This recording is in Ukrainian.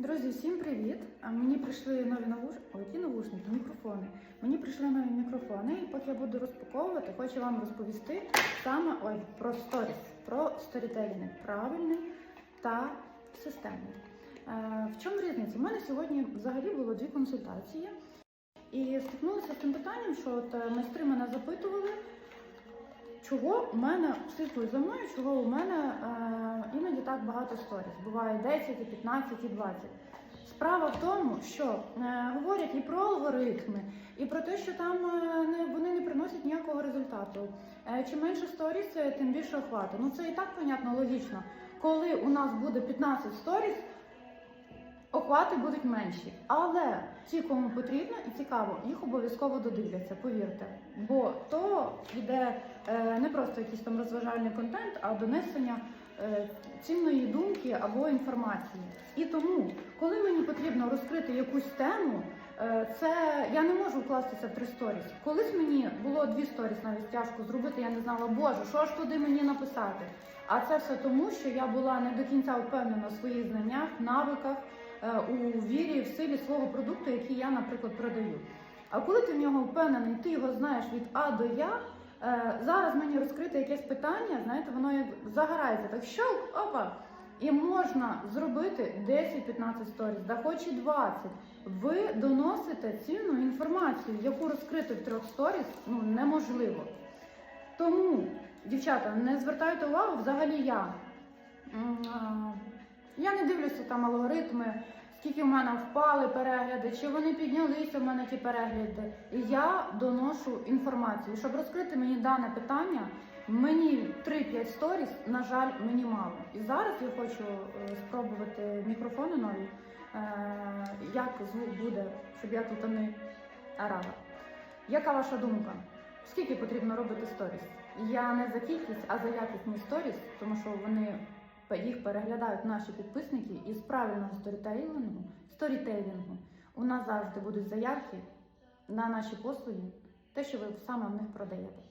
Друзі, всім привіт! Мені прийшли нові навушники, ой, які навушники, мікрофони. Мені прийшли нові мікрофони, і поки я буду розпаковувати, хочу вам розповісти саме ой, про сторіс, про сторітелінг правильний та системний. Е, в чому різниця? У мене сьогодні взагалі було дві консультації, і стикнулася з тим питанням, що от е, майстри мене запитували, чого у мене слідкують за мною, чого у мене е, багато сторіс. Буває 10, і 15, і 20. Справа в тому, що е, говорять і про алгоритми, і про те, що там е, не, вони не приносять ніякого результату. Е, чим менше сторіс, е, тим більше охвату. Ну це і так понятно, логічно. Коли у нас буде 15 сторіс, охвати будуть менші. Але ті, кому потрібно і цікаво, їх обов'язково додивляться, повірте. Бо то йде е, не просто якийсь там розважальний контент, а донесення цінної думки або інформації. І тому, коли мені потрібно розкрити якусь тему, е, це я не можу вкластися в три сторіс. Колись мені було дві сторіс навіть тяжко зробити, я не знала, боже, що ж туди мені написати. А це все тому, що я була не до кінця впевнена в своїх знаннях, навиках, е, у вірі, в силі свого продукту, який я, наприклад, продаю. А коли ти в нього впевнений, ти його знаєш від А до Я. е, Зараз мені розкрити якесь питання, знаєте, воно як загорається так щелк, опа. І можна зробити 10-15 сторіс, да хоч і 20. Ви доносите цінну інформацію, яку розкрити в трьох сторіс ну, неможливо. Тому, дівчата, не звертайте увагу взагалі я. Я не дивлюся там алгоритми, скільки в мене впали перегляди, чи вони піднялися в мене ті перегляди. І Я доношу інформацію. Щоб розкрити мені дане питання, мені 3-5 сторіс, на жаль, мені мало. І зараз я хочу е, спробувати мікрофони нові, е, як звук буде, щоб я тут не орала. Яка ваша думка? Скільки потрібно робити сторіс? Я не за кількість, а за якісні сторіс, тому що вони їх переглядають наші підписники і з правильного сторітейлінгу, сторітейлінгу у нас завжди будуть заявки на наші послуги, те, що ви саме в них продаєте.